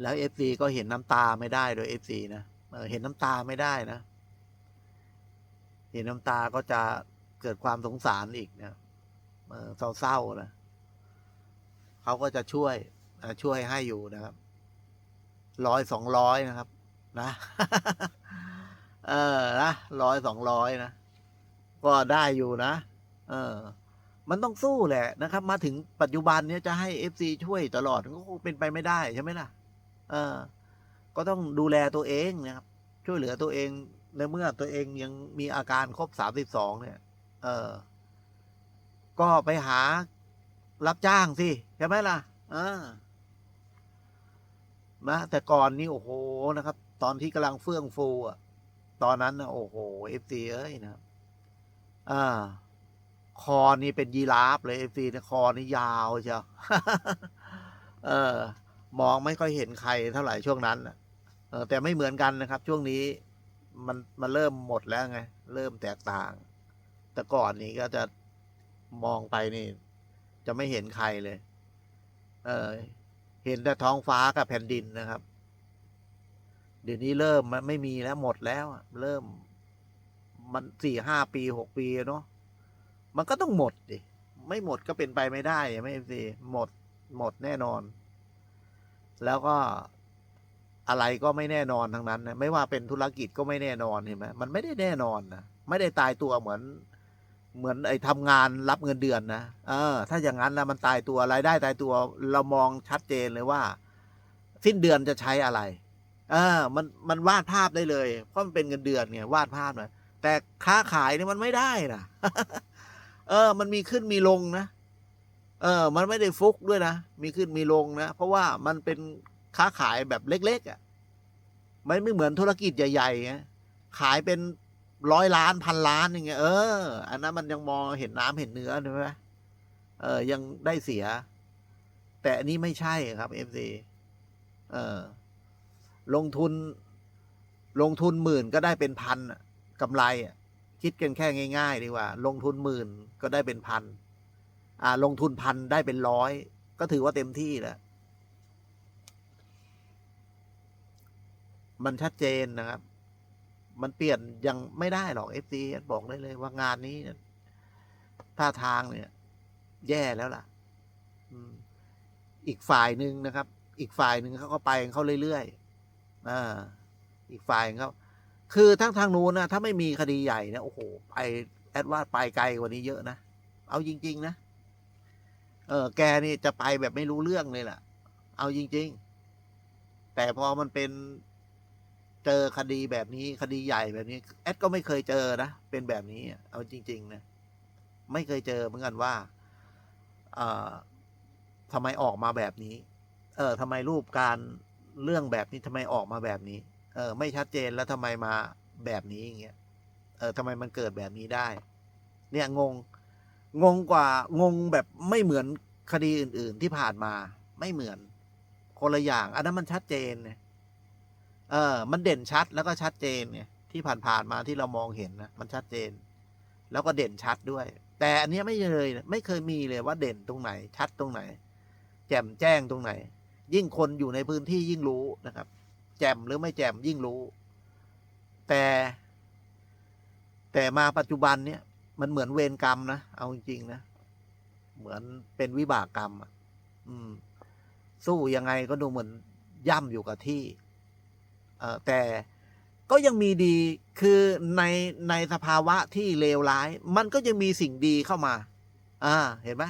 แล้วเอฟซีก็เห็นน้ำตาไม่ได้โดยเอฟซีนะเห็นน้ำตาไม่ได้นะ เห็นน้ำตาก็จะเกิดความสงสารอีกนะเออเศร้าๆนะเขาก็จะช่วยช่วยให้อยู่นะครับร้อยสองร้อยนะครับ นะ เออนะร้อยสองร้อยนะก็ได้อยู่นะเออ มันต้องสู้แหละนะครับ มาถึงปัจจุบันเนี้ยจะให้เอฟซีช่วยตลอดก็คงเป็นไปไม่ได้ใช่ไหมล่ะ เออ ก็ต้องดูแลตัวเองนะครับ ช่วยเหลือตัวเองในเมื่อตัวเองยังมีอาการครบสามสิบสองเนี่ย เออ ก็ไปหารับจ้างสิใช่ไหมล่ะเออนะแต่ก่อนนี่โอ้โหนะครับ ตอนที่กำลังเฟื่องฟูอะ ตอนนั้นนะโอ้โหเอฟซีเอ้ยนะครับอ่าคอนี่เป็นยีราฟเลยเอฟซีนะคอนี่ยาวเชียวเออ มองไม่ค่อยเห็นใครเท่าไหร่ช่วงนั้นเออแต่ไม่เหมือนกันนะครับ ช่วงนี้มันมันเริ่มหมดแล้วไง เริ่มแตกต่าง แต่ก่อนนี้ก็จะมองไปนี่ จะไม่เห็นใครเลย เออเห็นแต่ท้องฟ้ากับแผ่นดินนะครับ เดี๋ยวนี้เริ่มมันไม่มีแล้วหมดแล้ว เริ่ม มันสี่ห้าปีหกปีเนาะมันก็ต้องหมดดิไม่หมดก็เป็นไปไม่ได้ไม่สิหมดหมดแน่นอน แล้วก็อะไรก็ไม่แน่นอนทั้งนั้นนะไม่ว่าเป็นธุรกิจก็ไม่แน่นอนเห็นไหมมันไม่ได้แน่นอนนะไม่ได้ตายตัวเหมือนเหมือนไอ้ทำงานรับเงินเดือนนะเออ ถ้าอย่างนั้นนะมันตายตัวรายได้ตายตัวเรามองชัดเจนเลยว่า สิ้นเดือนจะใช้อะไร เออ มันมันวาดภาพได้เลยเพราะมันเป็นเงินเดือนไงวาดภาพนะแต่ค้าขายเนี่ยมันไม่ได้นะเออ มันมีขึ้นมีลงนะ เออ มันไม่ได้ฟุกด้วยนะ มีขึ้นมีลงนะ เพราะว่ามันเป็นค้าขายแบบเล็ก ๆอะ่ะ มันไม่เหมือนธุรกิจใหญ่ๆไงขายเป็นร้อยล้านพันล้านอย่างเงี้ย เออ อันนั้นมันยังมองเห็นน้ำเห็นเนื้อใช่ไหมเออ ยังได้เสีย แต่อันนี้ไม่ใช่ครับเอฟซีเออ ลงทุน ลงทุนหมื่นก็ได้เป็นพันอะกำไรอะ คิดกันแค่ง่าย ๆ ดีกว่า ลงทุนหมื่นก็ได้เป็นพัน ลงทุนพันได้เป็นร้อย ก็ถือว่าเต็มที่แล้ว มันชัดเจนนะครับ มันเปลี่ยนยังไม่ได้หรอกเอฟซีบอกได้เลยว่างานนี้ท่าทางเนี่ย แย่แล้วล่ะอีกฝ่ายหนึ่งนะครับ อีกฝ่ายหนึ่งเขาก็ไปของเขาเรื่อยๆอ่าอีกฝ่ายเขาคือทั้งทางนู้นนะถ้าไม่มีคดีใหญ่นะโอ้โหไปแอดว่าไปไกลกว่านี้เยอะนะ เอาจริง ๆ นะ เออ แกนี่จะไปแบบไม่รู้เรื่องเลยล่ะ เอาจริง ๆ แต่พอมันเป็นเจอคดีแบบนี้คดีใหญ่แบบนี้ แอดก็ไม่เคยเจอนะ เป็นแบบนี้อะเอาจริง ๆ นะ ไม่เคยเจอเหมือนกันว่าเอ่อทำไมออกมาแบบนี้ เออทำไมรูปการเรื่องแบบนี้ทำไมออกมาแบบนี้ เออ ไม่ชัดเจนแล้วทำไมมาแบบนี้อย่างเงี้ย เออทำไมมันเกิดแบบนี้ได้ เนี่ยงง งงกว่างงแบบไม่เหมือนคดีอื่น ๆ ที่ผ่านมา ไม่เหมือน คนละอย่าง อันนั้นมันชัดเจนเนี่ยเออ มันเด่นชัดแล้วก็ชัดเจนเนี่ย ที่ผ่านๆมาที่เรามองเห็นนะมันชัดเจน แล้วก็เด่นชัดด้วย แต่อันนี้ไม่เลยไม่เคยมีเลยว่าเด่นตรงไหน ชัดตรงไหน แจ่มแจ้งตรงไหน ยิ่งคนอยู่ในพื้นที่ยิ่งรู้นะครับ แจ่มหรือไม่แจ่มยิ่งรู้ แต่ แต่มาปัจจุบันเนี่ย มันเหมือนเวรกรรมนะ เอาจริงๆนะ เหมือนเป็นวิบากกรรมอะอืม สู้ยังไงก็ดูเหมือนย่ำอยู่กับที่ เออแต่ก็ยังมีดีคือในในสภาวะที่เลวร้าย มันก็ยังมีสิ่งดีเข้ามา อ่า เห็นไหม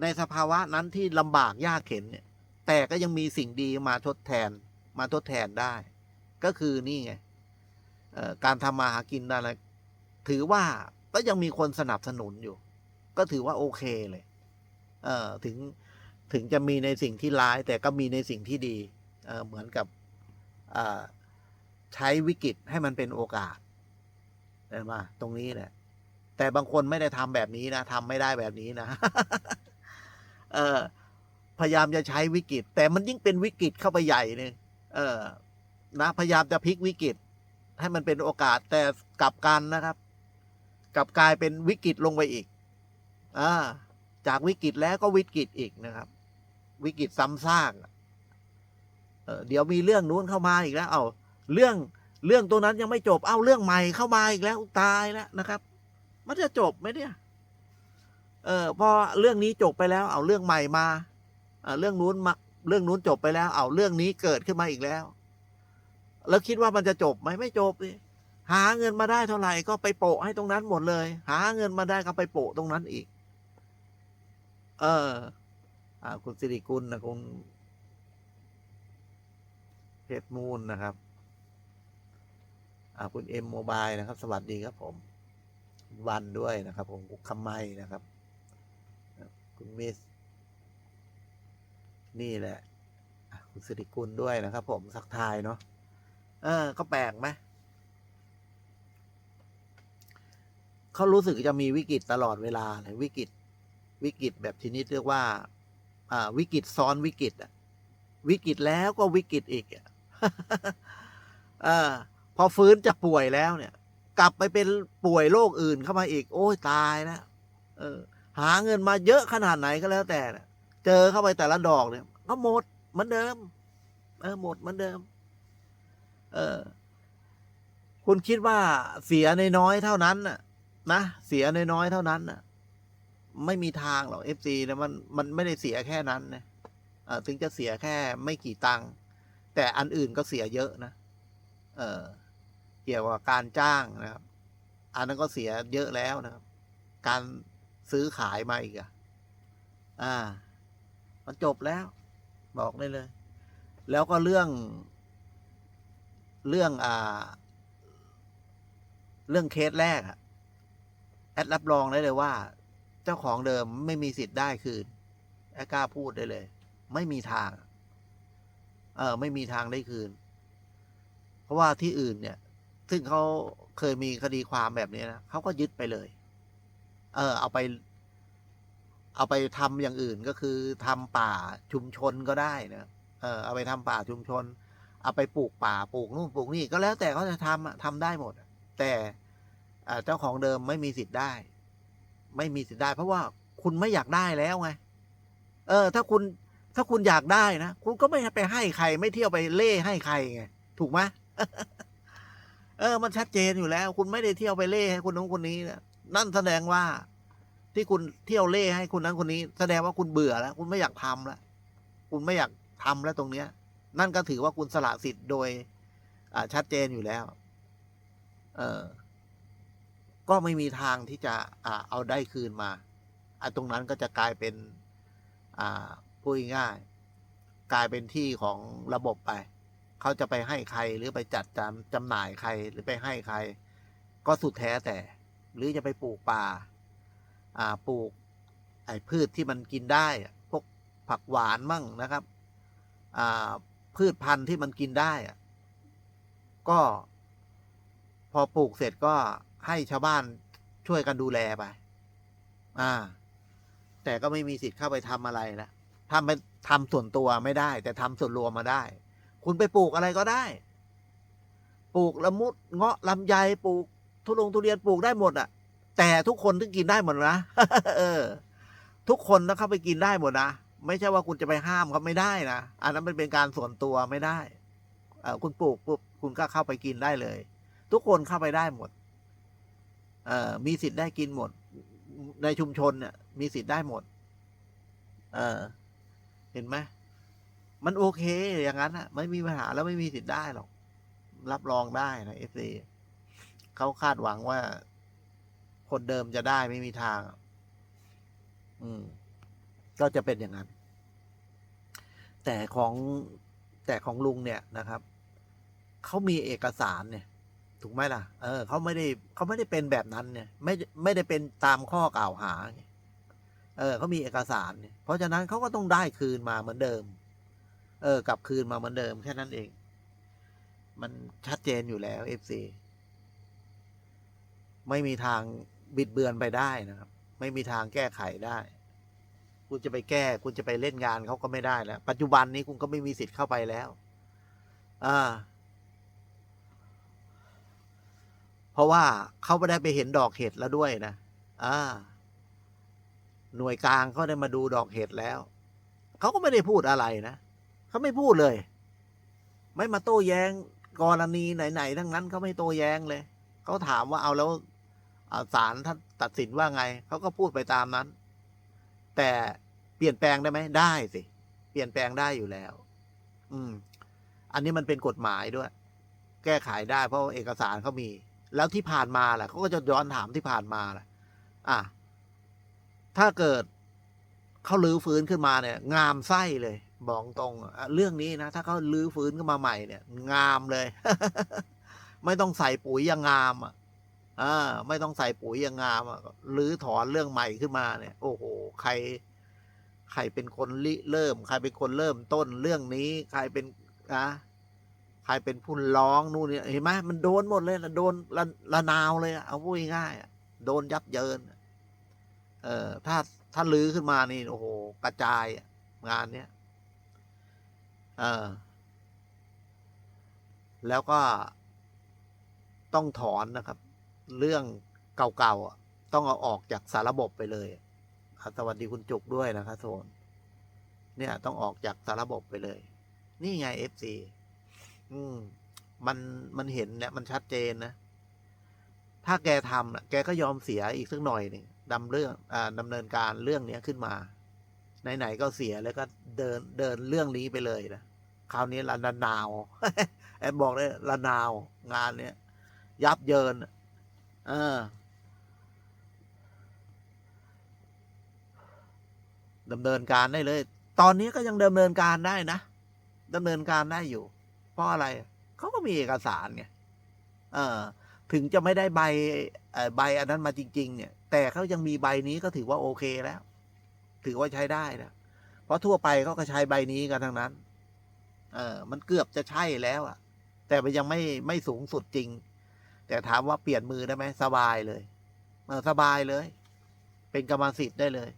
ในสภาวะนั้นที่ลำบากยากเข็นเนี่ย แต่ก็ยังมีสิ่งดีมาทดแทน มาทดแทนได้ ก็คือนี่ไงเอ่อการทำมาหากินอะไรถือว่า ก็ยังมีคนสนับสนุนอยู่ ก็ถือว่าโอเคเลย เออถึงถึงจะมีในสิ่งที่ร้าย แต่ก็มีในสิ่งที่ดี เออเหมือนกับใช้วิกฤตให้มันเป็นโอกาสเห็นไหมตรงนี้แหละแต่บางคนไม่ได้ทำแบบนี้นะทำไม่ได้แบบนี้นะ เออพยายามจะใช้วิกฤต แต่มันยิ่งเป็นวิกฤตเข้าไปใหญ่เนี่ยเออ นะ พยายามจะพลิกวิกฤต ให้มันเป็นโอกาสแต่กลับกันนะครับ กลับกลายเป็นวิกฤตลงไปอีกอ่าจากวิกฤตแล้วก็วิกฤตอีกนะครับ วิกฤตซ้ำซากเเดี๋ยวมีเรื่องนู้นเข้ามาอีกแล้ว เอาเรื่องเรื่องตัวนั้นยังไม่จบ เอาเรื่องใหม่เข้ามาอีกแล้วตายแล้วนะครับ มันจะจบไหมเนี่ย เออพอเรื่องนี้จบไปแล้ว เอาเรื่องใหม่มาเเรื่องนู้นมาเรื่องนู้นจบไปแล้ว เอาเรื่องนี้เกิดขึ้นมาอีกแล้ว แล้วคิดว่ามันจะจบไหมไม่จบดิ หาเงินมาได้เท่าไหร่ก็ไปโปะให้ตรงนั้นหมดเลย หาเงินมาได้ก็ไปโปะตรงนั้นอีก เออ อ่า คุณสิริกุลนะคุณเพชรมูลนะครับ อ่า คุณเอ็มโมบายนะครับ สวัสดีครับผม วันด้วยนะครับ ผมคุณคำไมนะครับ คุณมิส นี่แหละอะคุณสิริกุลด้วยนะครับ ผมสักทายเนาะ เออ ก็แปลกไหม เขารู้สึกจะมีวิกฤตตลอดเวลาเลยวิกฤตวิกฤตแบบชนิดเรียกว่าอ่าวิกฤตซ้อนวิกฤตอะวิกฤตแล้วก็วิกฤตอีกอะอพอฟื้นจากป่วยแล้วเนี่ย กลับไปเป็นป่วยโรคอื่นเข้ามาอีก โอ้ยตายแล้วเออ หาเงินมาเยอะขนาดไหนก็แล้วแต่เนี่ยเจอเข้าไปแต่ละดอกเนี่ย ก็หมดเหมือนเดิม เออหมดเหมือนเดิม เออ คุณคิดว่าเสียในน้อยเท่านั้นน่ะ นะ เสียนน้อยๆเท่านั้นน่ะไม่มีทางหรอกเอฟซีนะมันมันไม่ได้เสียแค่นั้นนะถึงจะเสียแค่ไม่กี่ตังค์แต่อันอื่นก็เสียเยอะนะเออเกี่ยวกับการจ้างนะครับ อันนั้นก็เสียเยอะแล้วนะครับ การซื้อขายมาอีกอะ อ่า มันจบแล้ว บอกได้เลย แล้วก็เรื่อง เรื่องอ่า เรื่องเคสแรกอะ แอดรับรองได้เลยว่า เจ้าของเดิมไม่มีสิทธิ์ได้คืนแอดกล้าพูดได้เลย ไม่มีทาง เออ ไม่มีทางได้คืน เพราะว่าที่อื่นเนี่ย ซึ่งเขาเคยมีคดีความแบบนี้นะเขาก็ยึดไปเลย เออ เอาไป เอาไปทำอย่างอื่นก็คือทำป่าชุมชนก็ได้นะเออเอาไปทำป่าชุมชน เอาไปปลูกป่าปลูกนู่นปลูกนี่ก็แล้วแต่เขาจะทำอะทำได้หมดแต่ เจ้าของเดิมไม่มีสิทธิ์ได้ ไม่มีสิทธิ์ได้ เพราะว่าคุณไม่อยากได้แล้วไง เออ ถ้าคุณถ้าคุณอยากได้นะคุณก็ไม่ไปให้ใคร ไม่เที่ยวไปเล่ให้ใครไงถูกไหมเออ มันชัดเจนอยู่แล้ว คุณไม่ได้เที่ยวไปเล่ให้คนนู้นคนนี้นะนั่นแสดงว่า ที่คุณเที่ยวเล่ให้คนนั้นคนนี้ แสดงว่าคุณเบื่อแล้วคุณไม่อยากทำแล้วคุณไม่อยากทำแล้วตรงเนี้ย นั่นก็ถือว่าคุณสละสิทธิ์โดย อ่าชัดเจนอยู่แล้ว เออ ก็ไม่มีทางที่จะอเอาได้คืนมาตรงนั้นก็จะกลายเป็นพูดง่ายกลายเป็นที่ของระบบไป เขาจะไปให้ใครหรือไปจัดจำจำหน่ายใครหรือไปให้ใคร ก็สุดแท้แต่ หรือจะไปปลูกป่าปลูกไอ้พืชที่มันกินได้ พวกผักหวานมั่งนะครับพืชพันธุ์ที่มันกินได้ก็พอปลูกเสร็จก็ ให้ชาวบ้านช่วยกันดูแลไป อ่า แต่ก็ไม่มีสิทธิ์เข้าไปทำอะไรนะทำเป็นทำส่วนตัวไม่ได้ แต่ทำส่วนรวมมาได้ คุณไปปลูกอะไรก็ได้ ปลูกละมุดเงาะลำไยปลูก ทุลงทุเรียนปลูกได้หมดอะแต่ทุกคนต้องกินได้หมดนะเออ ทุกคนต้องเข้าไปกินได้หมดนะไม่ใช่ว่าคุณจะไปห้ามเขาไม่ได้นะ อันนั้นมันเป็นการส่วนตัวไม่ได้ เออคุณปลูกปุ๊บคุณก็เข้าไปกินได้เลย ทุกคนเข้าไปได้หมด มีสิทธิ์ได้กินหมด ในชุมชนเนี่ยมีสิทธิ์ได้หมด เออ เห็นไหมมันโอเคอย่างนั้นอะไม่มีปัญหาแล้วไม่มีสิทธิ์ได้หรอก รับรองได้นะเอฟซีเขาคาดหวังว่า คนเดิมจะได้ไม่มีทาง อืม ก็จะเป็นอย่างนั้น แต่ของแต่ของลุงเนี่ยนะครับ เขามีเอกสารเนี่ย ถูกไหมล่ะ เออเขาไม่ได้เขาไม่ได้เป็นแบบนั้นเนี่ย ไม่ไม่ได้เป็นตามข้อกล่าวหา เออเขามีเอกสารเนี่ย เพราะฉะนั้นเขาก็ต้องได้คืนมาเหมือนเดิม เออกลับคืนมาเหมือนเดิมแค่นั้นเอง มันชัดเจนอยู่แล้วเอฟซีไม่มีทางบิดเบือนไปได้นะครับ ไม่มีทางแก้ไขได้คุณจะไปแก้ คุณจะไปเล่นงานเขาก็ไม่ได้แล้ว ปัจจุบันนี้คุณก็ไม่มีสิทธิ์เข้าไปแล้ว อ่า เพราะว่าเขาไม่ได้ไปเห็นดอกเห็ดแล้วด้วยนะอ่าหน่วยกลางเขาได้มาดูดอกเห็ดแล้ว เขาก็ไม่ได้พูดอะไรนะเขาไม่พูดเลย ไม่มาโต้แย้งกรณีไหนๆทั้งนั้นเขาไม่โต้แย้งเลย เขาถามว่าเอาแล้วศาลท่านตัดสินว่าไง เขาก็พูดไปตามนั้น แต่เปลี่ยนแปลงได้ไหมได้สิ เปลี่ยนแปลงได้อยู่แล้ว อืม อันนี้มันเป็นกฎหมายด้วย แก้ไขได้เพราะเอกสารเขามี แล้วที่ผ่านมาแหละเขาก็จะย้อนถามที่ผ่านมาแหละอะถ้าเกิดเขาลื้อฟื้นขึ้นมาเนี่ย งามไส้เลยบอกตรงเรื่องนี้นะ ถ้าเขาลื้อฟื้นขึ้นมาใหม่เนี่ย งามเลย ไม่ต้องใส่ปุ๋ยยังงามอะอ่าไม่ต้องใส่ปุ๋ยยังงามอะลื้อถอนเรื่องใหม่ขึ้นมาเนี่ย โอ้โหใคร ใครเป็นคนริเริ่ม ใครเป็นคนเริ่มต้นเรื่องนี้ ใครเป็นนะ ใครเป็นผู้ร้องนู่นเนี่ยเห็นไหมมันโดนหมดเลยนะโดนละละนาวเลยเอาพูดง่ายๆโดนยับเยินเออถ้าถ้าลื้อขึ้นมานี่โอ้โหกระจายงานเนี้ยเออแล้วก็ต้องถอนนะครับ เรื่องเก่าๆต้องเอาออกจากสารบบไปเลยสวัสดีคุณจุกด้วยนะครับโซนเนี่ยต้องออกจากสารบบไปเลย นี่ไงเอืม มันมันเห็นเนี่ยมันชัดเจนนะ ถ้าแกทำน่ะแกก็ยอมเสียอีกสักหน่อยหนึ่งดำเรื่องอ่าดำเนินการเรื่องนี้ขึ้นมา ไหนๆก็เสียแล้วก็เดินเดินเรื่องนี้ไปเลยนะคราวนี้ละนานาวแอบบอกเลยละนาวงานเนี้ยยับเยินเออดำเนินการได้เลย ตอนนี้ก็ยังดำเนินการได้นะดำเนินการได้อยู่ เพราะอะไรเขาก็มีเอกสารไงเออ ถึงจะไม่ได้ใบเอ่อใบอันนั้นมาจริง ๆ เนี่ย แต่เขายังมีใบนี้ก็ถือว่าโอเคแล้ว ถือว่าใช้ได้แล้วเพราะทั่วไปเขาก็ใช้ใบนี้กันทั้งนั้น เออ มันเกือบจะใช่แล้วอะแต่มันยังไม่ไม่สูงสุดจริง แต่ถามว่าเปลี่ยนมือได้ไหมสบายเลยเออสบายเลย เป็นกรรมสิทธิ์ได้เลย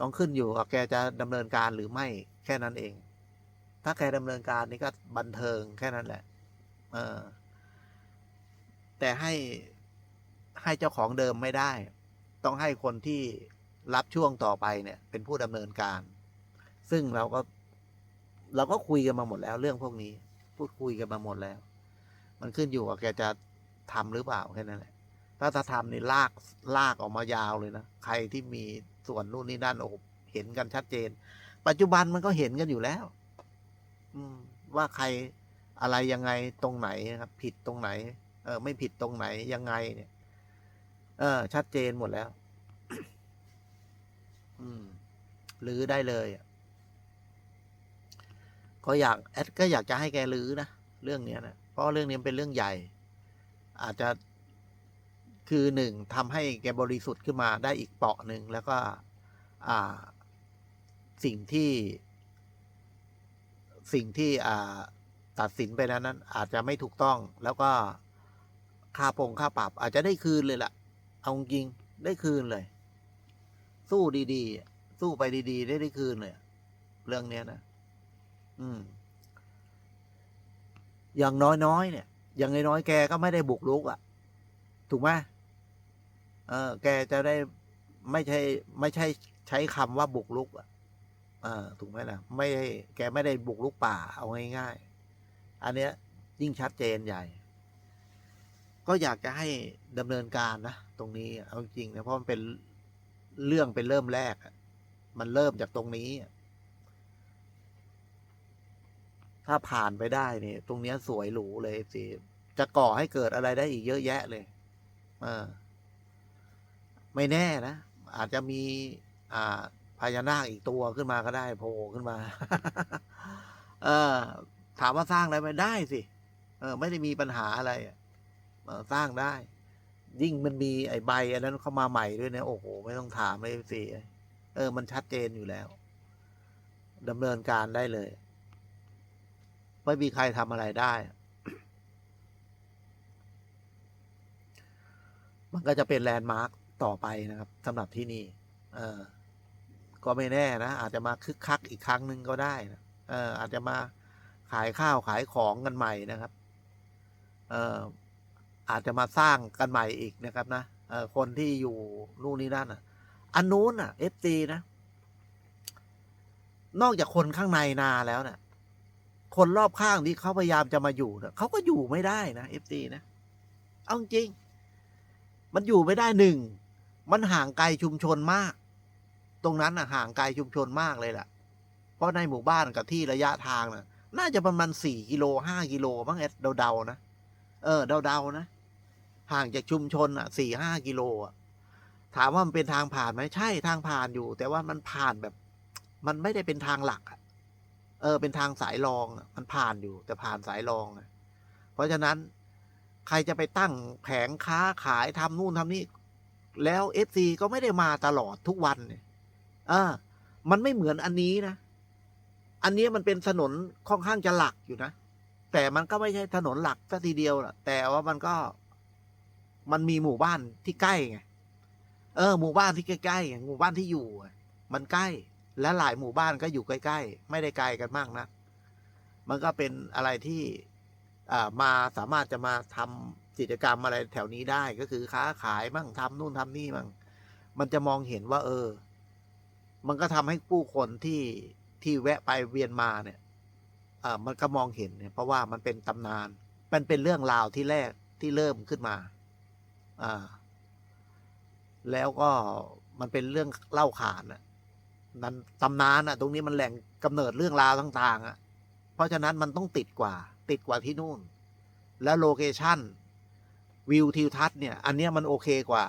ต้องขึ้นอยู่กับแกจะดำเนินการหรือไม่แค่นั้นเอง ถ้าแกดำเนินการนี่ก็บันเทิงแค่นั้นแหละ เออ แต่ให้ให้เจ้าของเดิมไม่ได้ ต้องให้คนที่รับช่วงต่อไปเนี่ย เป็นผู้ดำเนินการ ซึ่งเราก็ เราก็คุยกันมาหมดแล้ว เรื่องพวกนี้ พูดคุยกันมาหมดแล้ว มันขึ้นอยู่กับแกจะทำหรือเปล่าแค่นั้นแหละ ถ้าจะทำนี่ลากลากออกมายาวเลยนะ ใครที่มีส่วนนู่นนี่นั่นโอ้เห็นกันชัดเจน ปัจจุบันมันก็เห็นกันอยู่แล้ว ว่าใครอะไรยังไงตรงไหนนะครับ ผิดตรงไหน เออ ไม่ผิดตรงไหนยังไง เนี่ย เออ ชัดเจนหมดแล้ว อืมรื้อได้เลยอะก็อยากแอดก็อยากจะให้แกรื้อนะเรื่องเนี้ยนะเพราะเรื่องนี้เป็นเรื่องใหญ่ อาจจะคือหนึ่งทำให้แกบริสุทธิ์ขึ้นมาได้อีกเปาะหนึ่งแล้วก็ อ่า สิ่งที่ สิ่งที่ตัดสินไปนั้นนั้น อาจจะไม่ถูกต้องแล้วก็ค่าปงค่าปรับ อาจจะได้คืนเลยล่ะ เอาจริงได้คืนเลย สู้ดีๆ สู้ไปดีๆ ได้ได้คืนเลย เรื่องเนี้ยนะ อืม อย่างน้อยๆเนี่ย อย่างน้อยๆแกก็ไม่ได้บุกรุกอะ่ะ ถูกไหมเออ แกจะได้ไม่ใช่ ไม่ใช่ใช้คำว่าบุกรุกอะ่ะ เออถูกไหมนะไม่ได้แกไม่ได้บุกรุกป่า เอาง่ายๆ อันเนี้ยยิ่งชัดเจนใหญ่ ก็อยากจะให้ดำเนินการนะ ตรงนี้เอาจริงนะเพราะมันเป็นเรื่องเป็นเริ่มแรก มันเริ่มจากตรงนี้ ถ้าผ่านไปได้เนี่ยตรงเนี้ยสวยหรูเลยสิจะก่อให้เกิดอะไรได้อีกเยอะแยะเลยเออไม่แน่นะ อาจจะมี อ่า พญานาคอีกตัวขึ้นมาก็ได้โผล่ขึ้นมา เออ ถามว่าสร้างได้ไหมได้สิเออ ไม่ได้มีปัญหาอะไรสร้างได้ ยิ่งมันมีไอ้ใบ อันนั้นเข้ามาใหม่ด้วยเนี่ยโอ้โห ไม่ต้องถามเลยสิเออ มันชัดเจนอยู่แล้วดำเนินการได้เลย ไม่มีใครทำอะไรได้ มันก็จะเป็นแลนด์มาร์กต่อไปนะครับสำหรับที่นี่ เออ ก็ไม่แน่นะ อาจจะมาคึกคักอีกครั้งหนึ่งก็ได้นะเอออาจจะมาขายข้าวขายของกันใหม่นะครับเอออาจจะมาสร้างกันใหม่อีกนะครับนะเออคนที่อยู่นู่นนี่นั่นอะ อันนู้นอะเอฟซีนะ นอกจากคนข้างในนาแล้วเนะ่ะ คนรอบข้างที่เขาพยายามจะมาอยู่เนี่เขาก็อยู่ไม่ได้นะเอฟซีนะเอาจริง มันอยู่ไม่ได้หนึ่ง มันห่างไกลชุมชนมาก ตรงนั้นอะห่างไกลชุมชนมากเลยแหละเพราะในหมู่บ้านกับที่ระยะทางน่ะ น่าจะประมาณสี่กิโลห้ากิโลบ้างเอสเดาๆนะเออเดาๆนะห่างจากชุมชนอะสี่ห้ากิโลอะถามว่ามันเป็นทางผ่านไหมใช่ทางผ่านอยู่ แต่ว่ามันผ่านแบบ มันไม่ได้เป็นทางหลักอะเออ เป็นทางสายรองมันผ่านอยู่ แต่ผ่านสายรองเพราะฉะนั้นใครจะไปตั้งแผงค้าขายทำนู่นทำนี่ แล้วเอฟซีก็ไม่ได้มาตลอดทุกวันเนี่ย ออมันไม่เหมือนอันนี้นะ อันนี้มันเป็นถนนค่อนข้างจะหลักอยู่นะ แต่มันก็ไม่ใช่ถนนหลักซะทีเดียวล่ะ แต่ว่ามันก็มันมีหมู่บ้านที่ใกล้ไง เออ หมู่บ้านที่ใกล้ๆไงหมู่บ้านที่อยู่ มันใกล้ และหลายหมู่บ้านก็อยู่ใกล้ ๆ ไม่ได้ไกลกันมากนะมันก็เป็นอะไรที่อ่ามาสามารถจะมาทำกิจกรรมอะไรแถวนี้ได้ก็คือค้าขายมั่งทำนู่นทำนี่มั่งมันจะมองเห็นว่า เออ มันก็ทำให้ผู้คนที่ที่แวะไปเวียนมาเนี่ยอ่ามันก็มองเห็นเนี่ยเพราะว่ามันเป็นตำนาน มันเป็นเรื่องราวที่แรกที่เริ่มขึ้นมาอ่าแล้วก็มันเป็นเรื่องเล่าขานอะนั้นตำนานอะตรงนี้มันแหล่งกำเนิดเรื่องราวต่าง ๆอะเพราะฉะนั้นมันต้องติดกว่า ติดกว่าที่นู่น แล้วโลเคชั่นวิวทิวทัศน์เนี่ย อันเนี้ยมันโอเคกว่า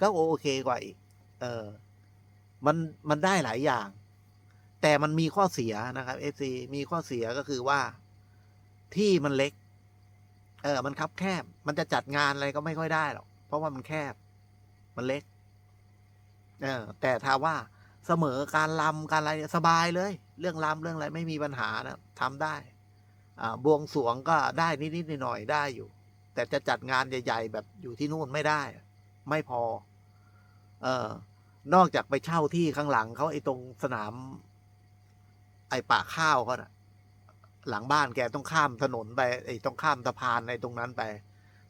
ก็โอเคกว่าอีก เออ มันมันได้หลายอย่าง แต่มันมีข้อเสียนะครับเอซมีข้อเสียก็คือว่าที่มันเล็ก เออ มันคับแคบ มันจะจัดงานอะไรก็ไม่ค่อยได้หรอก เพราะว่ามันแคบ มันเล็ก เออ แต่ถ้าว่าเสมอการลำการอะไรสบายเลย เรื่องลำเรื่องอะไรไม่มีปัญหานะทำได้ อ่า บวงสรวงก็ได้นิดๆหน่อยๆได้อยู่ แต่จะจัดงานใหญ่ ๆ แบบอยู่ที่นู่นไม่ได้ ไม่พอ เออ นอกจากไปเช่าที่ข้างหลังเขาไอ้ตรงสนาม ไอ้ป่าข้าวเขาน่ะ หลังบ้านแกต้องข้ามถนนไปไอ้ต้องข้ามสะพานในตรงนั้นไป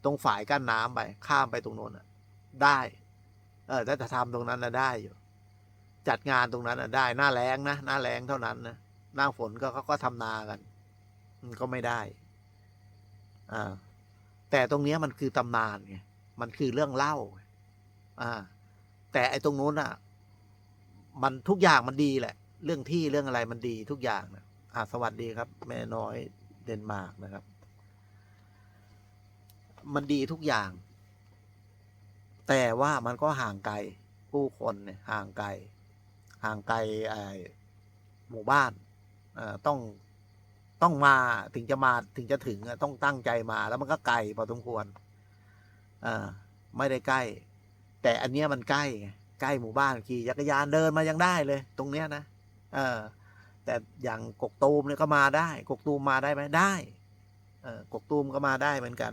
ตรงฝ่ายกั้นน้ำไป ข้ามไปตรงโน้นอะ ได้ เออถ้าจะทำตรงนั้นนะได้อยู่ จัดงานตรงนั้นนะได้ หน้าแรงนะหน้าแรงเท่านั้นนะหน้าฝนก็เขาก็ทำนากันมันก็ไม่ได้ อ่า แต่ตรงเนี้ยมันคือตำนานไงมันคือเรื่องเล่า อ่า แต่ไอ้ตรงนู้นอะ มันทุกอย่างมันดีแหละ เรื่องที่เรื่องอะไรมันดีทุกอย่างนะอ่าสวัสดีครับ แม่น้อยเดนมาร์กนะครับ มันดีทุกอย่าง แต่ว่ามันก็ห่างไกลผู้คนเนี่ยห่างไกลห่างไกลไอ้หมู่บ้านอ่อต้องต้องมาถึงจะมาถึงจะถึงอะต้องตั้งใจมา แล้วมันก็ไกลพอสมควรอ่าไม่ได้ใกล้ แต่อันเนี้ยมันใกล้ใกล้หมู่บ้านขี่จักรยานเดินมายังได้เลย ตรงเนี้ยนะเออแต่อย่างกกตูมเนี่ยก็มาได้ กกตูมมาได้ไหมได้เออกกตูมก็มาได้เหมือนกัน